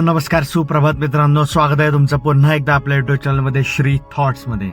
Hello नमस्कार सुप्रभात मित्रांनो. स्वागत आहे तुमचं पुन्हा एकदा आपल्या युट्यूब चॅनलमध्ये श्री थॉट्समध्ये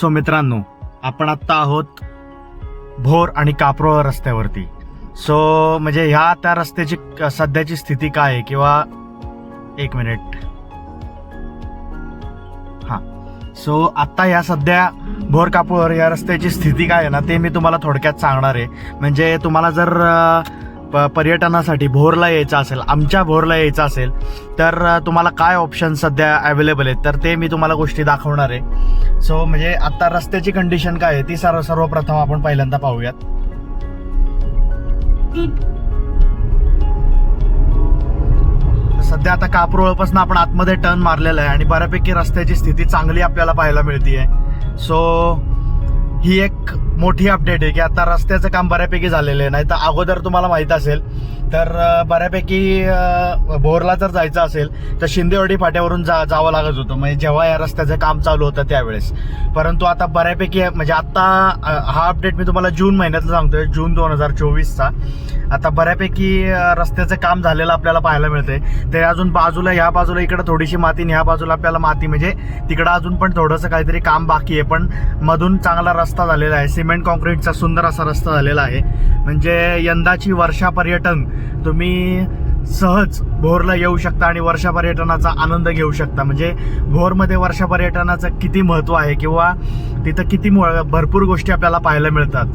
सो मित्रांनो आपण आत्ता आहोत भोर आणि काप्रोळ रस्त्यावरती. सो म्हणजे ह्या त्या रस्त्याची क- सध्याची स्थिती काय आहे किंवा एक मिनिट. हां. सो आत्ता या सध्या भोर कापूर या रस्त्याची स्थिती काय आहे ना ते मी तुम्हाला थोडक्यात सांगणार आहे. म्हणजे तुम्हाला जर प- पर्यटनासाठी भोरला यायचं असेल आमच्या भोरला यायचं असेल तर तुम्हाला काय ऑप्शन सध्या अवेलेबल आहेत? तर ते मी तुम्हाला गोष्टी दाखवणार आहे. सो म्हणजे आत्ता रस्त्याची कंडिशन काय आहे ती सर्व सर्वप्रथम आपण पहिल्यांदा पाहूयात. सध्या आता कापरोळपासून आपण आतमध्ये टर्न मारलेला आहे आणि बऱ्यापैकी रस्त्याची स्थिती चांगली आपल्याला पाहायला मिळतीये. सो ही एक मोठी अपडेट आहे की आता रस्त्याचं काम बऱ्यापैकी झालेलं आहे. नाही तर अगोदर तुम्हाला माहीत असेल तर बऱ्यापैकी बोरला भोरला जर जायचं असेल तर शिंदेवाडी फाट्यावरून जा जावं लागत होतं. म्हणजे जेव्हा या रस्त्याचं काम चालू होतं त्यावेळेस. परंतु आता बऱ्यापैकी म्हणजे आत्ता हा अपडेट मी तुम्हाला जून महिन्यातला सांगतोय जून दोन हजार चोवीसचा. आता बऱ्यापैकी रस्त्याचं काम झालेलं आपल्याला पाहायला मिळतंय. ते अजून बाजूला ह्या बाजूला इकडं थोडीशी माती आणि ह्या बाजूला आपल्याला माती. म्हणजे तिकडं अजून पण थोडंसं काहीतरी काम बाकी आहे. पण मधून चांगला रस्ता रस्ता झालेला आहे. सिमेंट कॉन्क्रीटचा सुंदर असा रस्ता झालेला आहे. म्हणजे यंदाची वर्षा पर्यटन तुम्ही सहज भोरला येऊ शकता आणि वर्षा पर्यटनाचा आनंद घेऊ शकता. म्हणजे भोरमध्ये वर्षा पर्यटनाचं किती महत्त्व आहे किंवा तिथं किती भरपूर गोष्टी आपल्याला पाहायला मिळतात.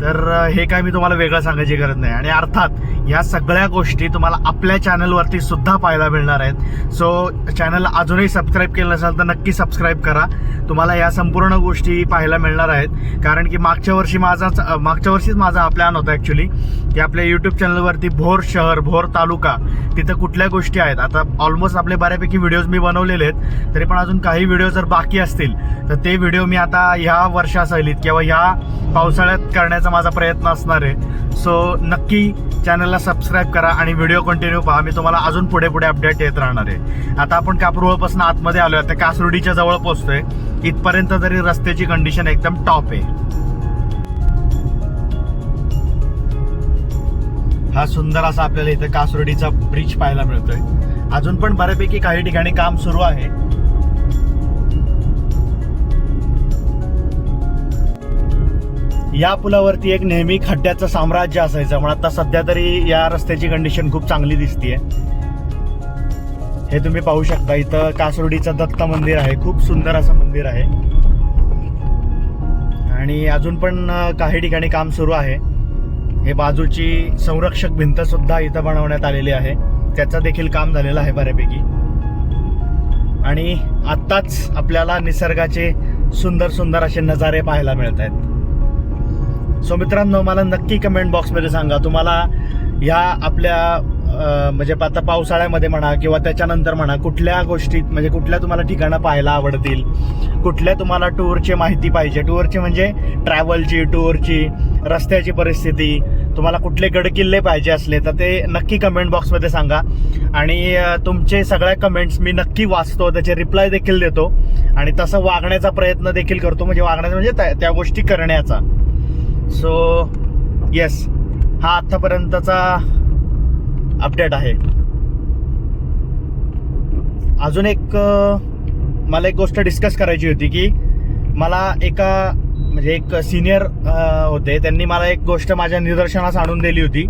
तर हे काय मी तुम्हाला वेगळं सांगायची गरज नाही. आणि अर्थात या सगळ्या गोष्टी तुम्हाला आपल्या चॅनलवरती सुद्धा पाहायला मिळणार आहेत. सो चॅनल अजूनही सबस्क्राईब केलं नसेल तर नक्की सबस्क्राईब करा. तुम्हाला या संपूर्ण गोष्टी पाहायला मिळणार आहेत. कारण की मागच्या वर्षी माझाच मागच्या वर्षीच माझा हा प्लॅन होता ॲक्च्युली की आपल्या यूट्यूब चॅनलवरती भोर शहर भोर तालुका तिथं कुठल्या गोष्टी आहेत? आता ऑलमोस्ट आपले बऱ्यापैकी व्हिडिओज मी बनवलेले आहेत. तरी पण अजून काही व्हिडिओ जर बाकी असतील तर ते व्हिडिओ मी आता ह्या वर्षासहलीत किंवा ह्या पावसाळ्यात करण्याचा माझा प्रयत्न असणार आहे. सो नक्की चॅनलला सबस्क्राईब करा आणि व्हिडिओ कंटिन्यू पहा. मी तुम्हाला अजून पुढे पुढे अपडेट येत राहणार आहे. आता आपण कापरुळपासून आतमध्ये आलो आता कासरुडीच्या जवळ पोचतोय इथपर्यंत तरी रस्त्याची कंडिशन एकदम टॉप आहे. हा सुंदर असा आपल्याला इथे कासरोडीचा ब्रिज पाहायला मिळतोय. अजून पण बऱ्यापैकी काही ठिकाणी काम सुरू आहे. या पुलावरती एक नेहमी खड्ड्याचं साम्राज्य असायचं. पण आता सध्या तरी या रस्त्याची कंडिशन खूप चांगली दिसतीये. हे तुम्ही पाहू शकता. इथं कासुर्डीचं दत्त मंदिर आहे. खूप सुंदर असं मंदिर आहे. आणि अजून पण काही ठिकाणी काम सुरू आहे. हे बाजूची संरक्षक भिंत सुद्धा इथं बनवण्यात आलेली आहे. त्याचं देखील काम झालेलं आहे बऱ्यापैकी. आणि आत्ताच आपल्याला निसर्गाचे सुंदर सुंदर असे नजारे पाहायला मिळत आहेत सो मित्रांनो मला नक्की कमेंट बॉक्समध्ये सांगा. तुम्हाला ह्या आपल्या म्हणजे आता पावसाळ्यामध्ये म्हणा किंवा त्याच्यानंतर म्हणा कुठल्या गोष्टीत म्हणजे कुठल्या तुम्हाला ठिकाणं पाहायला आवडतील? कुठल्या तुम्हाला टूरची माहिती पाहिजे? टूरची म्हणजे ट्रॅव्हलची टूरची रस्त्याची परिस्थिती. तुम्हाला कुठले गडकिल्ले पाहिजे असले तर ते नक्की कमेंट बॉक्समध्ये सांगा. आणि तुमचे सगळ्या कमेंट्स मी नक्की वाचतो. त्याचे रिप्लाय देखील देतो. आणि तसं वागण्याचा प्रयत्न देखील करतो. म्हणजे वागण्याचा म्हणजे त्या- त्या गोष्टी करण्याचा. सो येस हा आत्तापर्यंतचा अपडेट आहे. अजून एक मला एक गोष्ट डिस्कस करायची होती की मला एका म्हणजे एक सिनियर होते. त्यांनी मला एक गोष्ट माझ्या निदर्शनास आणून दिली होती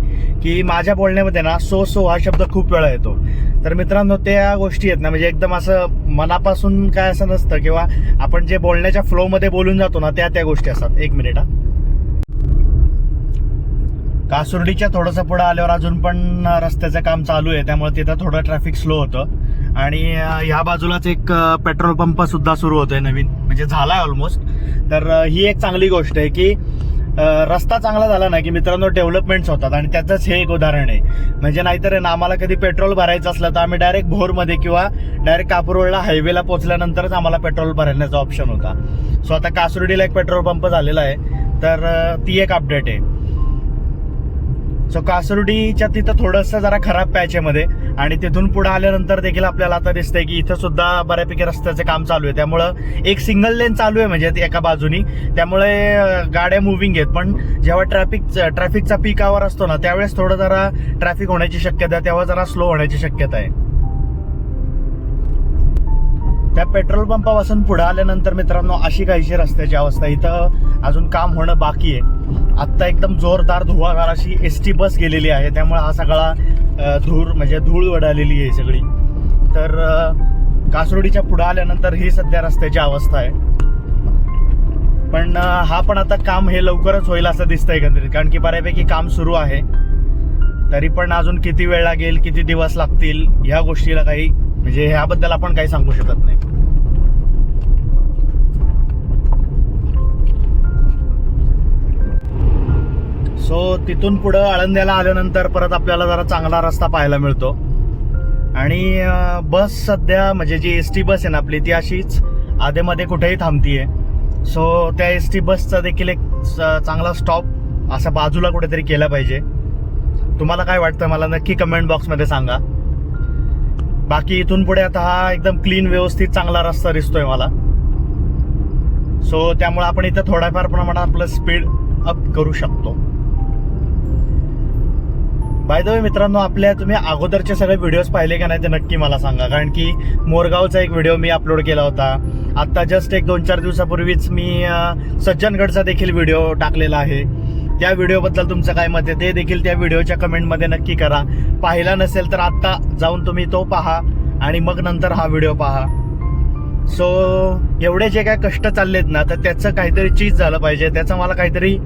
की माझ्या बोलण्यामध्ये ना सो सो हा शब्द खूप वेळा येतो. तर मित्रांनो त्या गोष्टी आहेत ना म्हणजे एकदम असं मनापासून काय असं नसतं किंवा आपण जे बोलण्याच्या फ्लोमध्ये बोलून जातो ना त्या त्या गोष्टी असतात. एक मिनिट हा. कासुर्डीच्या थोडंसं पुढं आल्यावर अजून पण रस्त्याचं काम चालू आहे. त्यामुळे तिथं थोडं ट्रॅफिक स्लो होतं. आणि ह्या बाजूलाच एक पेट्रोल पंप सुद्धा सुरू होतोय नवीन. म्हणजे झाला आहे ऑलमोस्ट तर ही एक चांगली गोष्ट आहे की रस्ता चांगला झाला ना की मित्रांनो डेव्हलपमेंट्स होतात. आणि त्याचंच हे एक उदाहरण आहे. म्हणजे नाहीतर आहे ना आम्हाला कधी पेट्रोल भरायचं असलं तर आम्ही डायरेक्ट भोरमध्ये किंवा डायरेक्ट कापूरवळला हायवेला पोहोचल्यानंतरच आम्हाला पेट्रोल भरण्याचा ऑप्शन होता. सो आता कासुर्डीला एक पेट्रोल पंप झालेला आहे. तर ती एक अपडेट आहे. सो कासुर्डीच्या तिथं थोडंसं जरा खराब पॅच आहे मध्ये आणि तिथून पुढे आल्यानंतर देखील आपल्याला आता दिसतंय की इथं सुद्धा बऱ्यापैकी रस्त्याचं काम चालू आहे. त्यामुळं एक सिंगल लेन चालू आहे म्हणजे एका बाजूनी. त्यामुळे गाड्या मुव्हिंग आहेत. पण जेव्हा ट्रॅफिक ट्रॅफिकचा पीक आवर असतो ना त्यावेळेस थोडं जरा ट्रॅफिक होण्याची शक्यता आहे. तेव्हा जरा स्लो होण्याची शक्यता आहे. त्या पेट्रोल पंपापासून पुढे आल्यानंतर मित्रांनो अशी काहीशी रस्त्याची अवस्था इथं अजून काम होणं बाकी आहे. आत्ता एकदम जोरदार धुवागार अशी एस टी बस गेलेली आहे. त्यामुळे हा सगळा धूर म्हणजे धूळ वडालेली आहे सगळी. तर कासरोडीच्या पुढं आल्यानंतर ही सध्या रस्त्याची अवस्था आहे. पण हा पण आता काम हे लवकरच होईल असं दिसतंय एकंदरीत. कारण की बऱ्यापैकी काम सुरू आहे. तरी पण अजून किती वेळ लागेल किती दिवस लागतील ह्या गोष्टीला काही म्हणजे ह्याबद्दल आपण काही सांगू शकत नाही. सो तिथून पुढं आळंद्याला आल्यानंतर परत आपल्याला जरा चांगला रस्ता पाहायला मिळतो. आणि बस सध्या म्हणजे जी एस टी बस आहे ना आपली ती अशीच आधेमध्ये कुठेही थांबतीये. सो त्या एस टी बसचा देखील एक चांगला स्टॉप असा बाजूला कुठेतरी केला पाहिजे. तुम्हाला काय वाटतं? मला नक्की कमेंट बॉक्समध्ये सांगा. बाकी इथून पुढे आता हा एकदम क्लीन व्यवस्थित चांगला रस्ता दिसतोय मला. सो त्यामुळे आपण इथं थोड्याफार प्रमाणात आपलं स्पीड अप करू शकतो. बाय द वे मित्रांनो आपल्या तुम्ही अगोदरचे सगळे व्हिडिओज पाहिले का नाही ते नक्की मला सांगा. कारण की मोरगावचा एक व्हिडिओ मी अपलोड केला होता. आत्ता जस्ट एक दोन चार दिवसापूर्वीच मी सज्जनगडचा देखील व्हिडिओ टाकलेला आहे. त्या व्हिडिओबद्दल तुमचं काय मत आहे ते देखील त्या व्हिडिओच्या कमेंटमध्ये नक्की करा. पाहिला नसेल तर आत्ता जाऊन तुम्ही तो पहा आणि मग नंतर हा व्हिडिओ पहा. सो एवढे जे काय कष्ट चाललेत ना तर त्याचं काहीतरी चीज झालं पाहिजे. त्याचं मला काहीतरी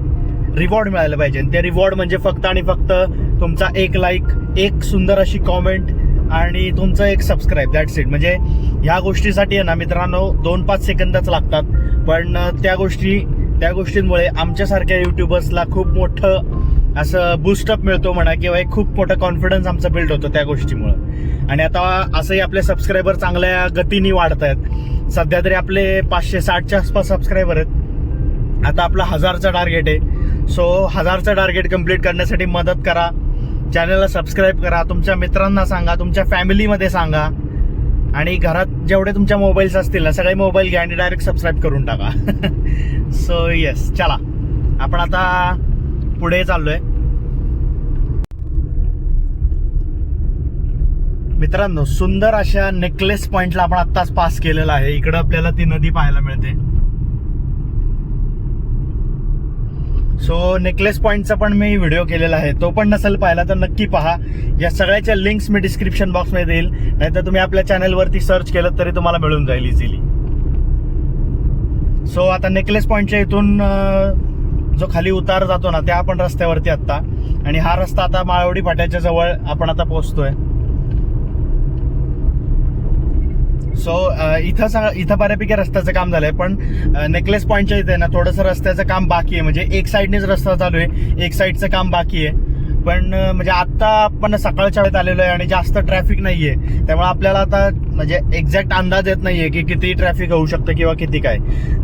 रिवॉर्ड मिळालं पाहिजे. आणि ते रिवॉर्ड म्हणजे फक्त आणि फक्त तुमचा एक लाईक एक सुंदर अशी कॉमेंट आणि तुमचं एक सबस्क्राईब दॅट्स इट म्हणजे ह्या गोष्टीसाठी आहे ना मित्रांनो दोन पाच सेकंदच लागतात. पण त्या गोष्टी त्या गोष्टींमुळे आमच्यासारख्या युट्यूबर्सला खूप मोठं असं बूस्टअप मिळतो म्हणा किंवा एक खूप मोठं कॉन्फिडन्स आमचा बिल्ड होतो त्या गोष्टीमुळं. आणि आता असंही आपले सबस्क्रायबर चांगल्या गतीने वाढत आहेत. सध्या तरी आपले पाचशे साठच्या आसपास सबस्क्रायबर आहेत. आता आपला हजारचा टार्गेट आहे. सो हजारचं टार्गेट कंप्लीट करण्यासाठी मदत करा. चॅनलला सबस्क्राईब करा. तुमच्या मित्रांना सांगा. तुमच्या फॅमिलीमध्ये सांगा. आणि घरात जेवढे तुमच्या मोबाईल्स असतील ना सगळे मोबाईल घ्या आणि डायरेक्ट सबस्क्राईब करून टाका. सो येस चला. आपण आता पुढे चाललो आहे मित्रांनो सुंदर अशा नेकलेस पॉइंटला आपण आत्ताच पास केलेला आहे. इकडं आपल्याला ती नदी पाहायला मिळते. सो नेकलेस पॉईंटचा पण मी व्हिडिओ केलेला आहे. तो पण नसेल पाहिला तर नक्की पहा. या सगळ्याच्या लिंक्स मी डिस्क्रिप्शन बॉक्समध्ये देईल. नाहीतर तुम्ही आपल्या चॅनलवरती सर्च केलं तरी तुम्हाला मिळून जाईल इझिली सो आता नेकलेस पॉईंटच्या इथून जो खाली उतार जातो ना त्या आपण रस्त्यावरती आत्ता. आणि हा रस्ता आता माळवडी फाट्याच्या जवळ आपण आता पोहोचतोय. सो इथं सा- इथं बऱ्यापैकी रस्त्याचं काम झालंय पण नेकलेस पॉईंटच्या इथे ना थोडंसं रस्त्याचं काम बाकी आहे. म्हणजे एक साईडनेच रस्ता चालू आहे एक साईडचं काम बाकी आहे. पण म्हणजे आत्ता आपण सकाळच्या वेळेत आलेलो आहे आणि जास्त ट्रॅफिक नाहीये. त्यामुळे आपल्याला आता म्हणजे एक्झॅक्ट अंदाज येत नाहीये की किती ट्रॅफिक होऊ शकतं किंवा किती काय.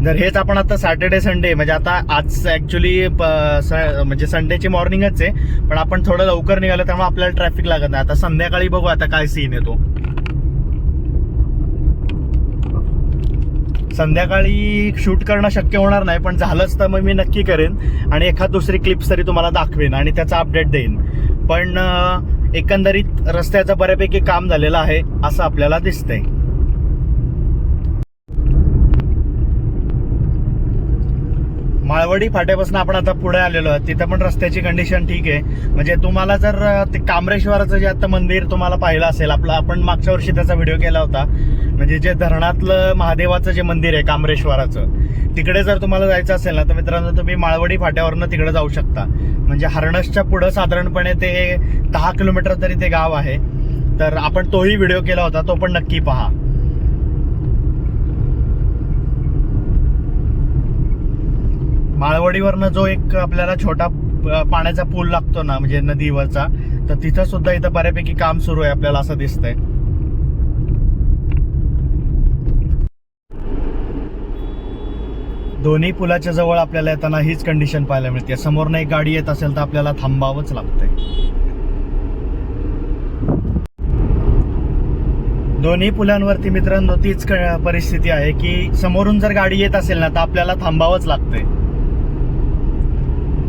जर हेच आपण आता सॅटर्डे संडे म्हणजे आता आज ॲक्च्युली म्हणजे संडेची मॉर्निंगच आहे पण आपण थोडं लवकर निघालो त्यामुळे आपल्याला ट्रॅफिक लागत नाही. आता संध्याकाळी बघू आता काय सीन येतो. संध्याकाळी शूट करणं शक्य होणार नाही पण झालंच तर मग मी नक्की करेन आणि एखाद दुसरी क्लिप्स तरी तुम्हाला दाखवेन आणि त्याचा अपडेट देईन. पण एकंदरीत रस्त्याचं बऱ्यापैकी काम झालेलं आहे असं आपल्याला दिसतंय. माळवडी फाट्यापासून आपण आता पुढे आलेलो आहोत. तिथं पण रस्त्याची कंडिशन ठीक आहे. म्हणजे तुम्हाला जर ते कामरेश्वराचं जे आता मंदिर तुम्हाला पाहिलं असेल आपलं आपण मागच्या वर्षी त्याचा व्हिडिओ केला होता. म्हणजे जे धरणातलं महादेवाचं जे मंदिर आहे कामरेश्वराचं तिकडे जर तुम्हाला जायचं असेल ना तर मित्रांनो तुम्ही माळवडी फाट्यावरनं तिकडे जाऊ शकता. म्हणजे हरणसच्या पुढं साधारणपणे ते दहा किलोमीटर तरी ते गाव आहे. तर आपण तोही व्हिडिओ केला होता तो पण नक्की पहा. माळवडीवरनं जो एक आपल्याला छोटा पाण्याचा पूल लागतो ना म्हणजे नदीवरचा तर तिथं सुद्धा इथं बऱ्यापैकी काम सुरू आहे आपल्याला असं दिसतंय. दोन्ही पुलाच्या जवळ आपल्याला येताना हीच कंडिशन पाहायला मिळते. समोरनं एक गाडी येत असेल तर आपल्याला थांबावंच लागतंय. दोन्ही पुलांवरती मित्रांनो तीच क- परिस्थिती आहे की समोरून जर गाडी येत असेल ना तर आपल्याला थांबावंच लागतंय.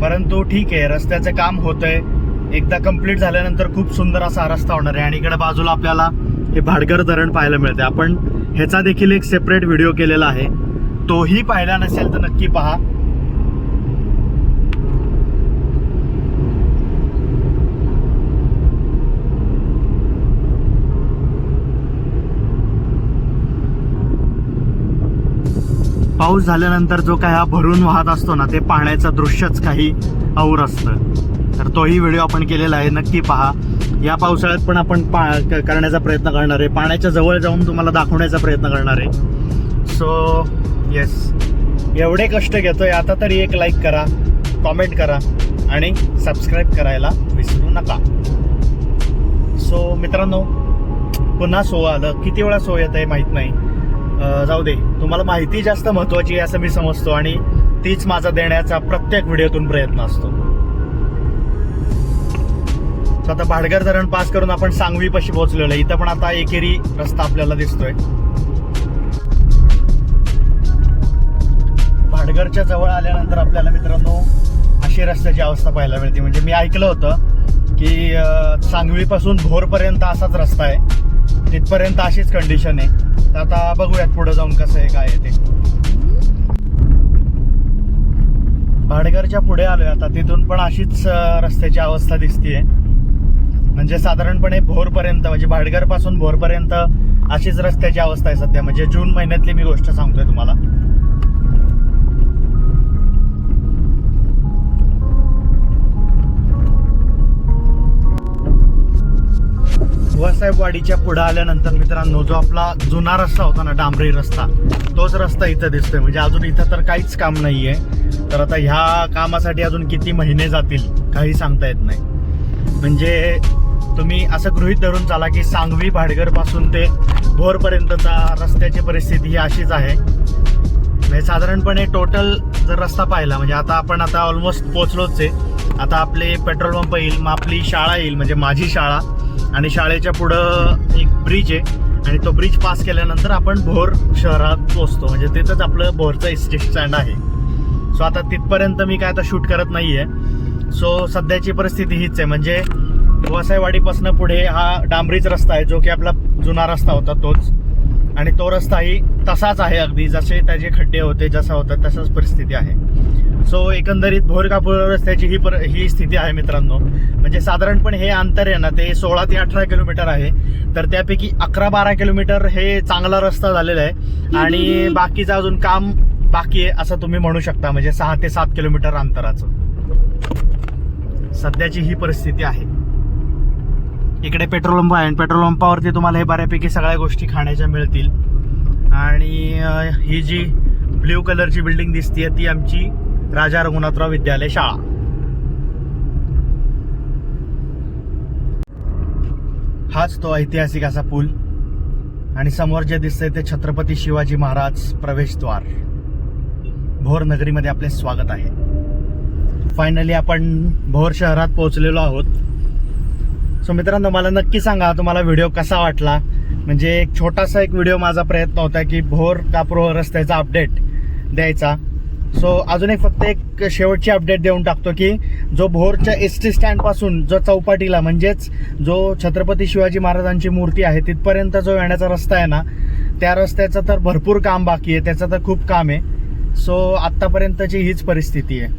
परंतु ठीक आहे रस्त्याचं काम होतंय. एकदा कंप्लीट झाल्यानंतर खूप सुंदर असा रस्ता होणार आहे आणि इकडे बाजूला आपल्याला हे भाडगर धरण पाहायला मिळते आपण ह्याचा देखील एक सेपरेट व्हिडिओ केलेला आहे. तोही पाहिला नसेल तर नक्की पहा. पाऊस झाल्यानंतर जो काय हा भरून वाहत असतो ना ते पाहण्याचं दृश्यच काही और असतं. तर तोही व्हिडिओ आपण केलेला आहे नक्की पहा. या पावसाळ्यात पण आपण पा क- करण्याचा प्रयत्न करणार आहे. पाण्याच्या जवळ जाऊन तुम्हाला दाखवण्याचा प्रयत्न करणार आहे. सो येस एवढे कष्ट घेतोय आता तरी एक लाईक करा कॉमेंट करा आणि सबस्क्राईब करायला विसरू नका. सो मित्रांनो पुन्हा सो आलं. किती वेळा सो येत आहे माहीत नाही. जाऊ दे. तुम्हाला माहिती जास्त महत्वाची आहे असं मी समजतो आणि तीच माझा देण्याचा प्रत्येक व्हिडिओतून प्रयत्न असतो. आता भाडगर धरण पास करून आपण सांगवी पशी पोहोचलेलो आहे. इथं पण आता एकेरी रस्ता आपल्याला दिसतोय. भाडगरच्या जवळ आल्यानंतर आपल्याला मित्रांनो अशी रस्त्याची अवस्था पाहायला मिळते. म्हणजे मी ऐकलं होतं की सांगवीपासून भोरपर्यंत असाच रस्ता आहे. तिथपर्यंत अशीच कंडिशन आहे. तर आता बघूयात पुढे जाऊन कसं आहे काय आहे ते. भाडगरच्या पुढे आलोय आता. तिथून पण अशीच रस्त्याची अवस्था दिसतीये. म्हणजे साधारणपणे भोरपर्यंत म्हणजे भाडगरपासून भोरपर्यंत अशीच रस्त्याची अवस्था आहे सध्या. म्हणजे जून महिन्यातली मी गोष्ट सांगतोय तुम्हाला. वसाहेबवाडीच्या पुढे आल्यानंतर मित्रांनो जो आपला जुना रस्ता होता ना डांबरी रस्ता तोच रस्ता इथं दिसतोय. म्हणजे अजून इथं तर काहीच काम नाहीये. तर आता ह्या कामासाठी अजून किती महिने जातील काही सांगता येत नाही. म्हणजे तुम्ही असं गृहित धरून चाला की सांगवी भाडगरपासून ते भोरपर्यंतचा रस्त्याची परिस्थिती ही अशीच आहे. म्हणजे साधारणपणे टोटल जर रस्ता पाहिला म्हणजे आता आपण आता ऑलमोस्ट पोचलोच आहे. आता आपले पेट्रोल पंप येईल मग आपली शाळा येईल म्हणजे माझी शाळा. आणि शाळेच्या पुढं एक ब्रिज आहे. आणि तो ब्रिज पास केल्यानंतर आपण भोर शहरात पोचतो म्हणजे तिथंच आपलं भोरचं एस स्टँड आहे. सो आता तिथपर्यंत मी काय आता शूट करत नाही आहे सो सध्याची परिस्थिती हीच आहे. म्हणजे वसाईवाडीपासून पुढे हा डांबरीच रस्ता आहे. जो की आपला जुना रस्ता होता तोच. आणि तो रस्ताही तसाच आहे अगदी. जसे त्याचे खड्डे होते जसा होता तसाच परिस्थिती आहे. सो एकंदरीत भोरकापूर रस्त्याची ही पर ही स्थिती आहे मित्रांनो. म्हणजे साधारणपणे हे अंतर आहे ना ते सोळा ते अठरा किलोमीटर आहे. तर त्यापैकी अकरा बारा किलोमीटर हे चांगला रस्ता झालेला आहे. आणि बाकीचं अजून काम बाकी आहे असं तुम्ही म्हणू शकता. म्हणजे सहा ते सात किलोमीटर अंतराचं. सध्याची ही परिस्थिती आहे. इकडे पेट्रोल पंप आहे. आणि पेट्रोल पंपावरती तुम्हाला हे बऱ्यापैकी सगळ्या गोष्टी खाण्याच्या मिळतील. आणि ही जी ब्ल्यू कलरची बिल्डिंग दिसते ती आमची राजा रघुनाथराव विद्यालय शाळा. हाच तो ऐतिहासिक असा पूल. आणि समोर जे दिसतंय ते छत्रपती शिवाजी महाराज प्रवेशद्वार. भोर नगरीमध्ये आपले स्वागत आहे. फायनली आपण भोर शहरात पोहोचलेलो आहोत. सो मित्रांनो मला नक्की सांगा तुम्हाला व्हिडिओ कसा वाटला? म्हणजे एक छोटासा एक व्हिडिओ माझा प्रयत्न होता की भोर कापरो रस्त्याचा अपडेट द्यायचा. सो अजून एक फक्त एक शेवटची अपडेट देऊन टाकतो की जो भोरच्या एस टी स्टँडपासून जो चौपाटीला म्हणजेच जो छत्रपती शिवाजी महाराजांची मूर्ती आहे तिथपर्यंत जो येण्याचा रस्ता आहे ना त्या रस्त्याचं तर भरपूर काम बाकी आहे त्याचं तर खूप काम आहे. सो आत्तापर्यंतची हीच परिस्थिती आहे.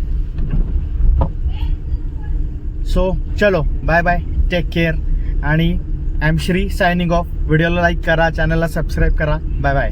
सो चलो बाय बाय टेक केअर आणि I am Shri signing off व्हिडिओला लाईक करा चॅनलला सबस्क्राईब करा. Bye bye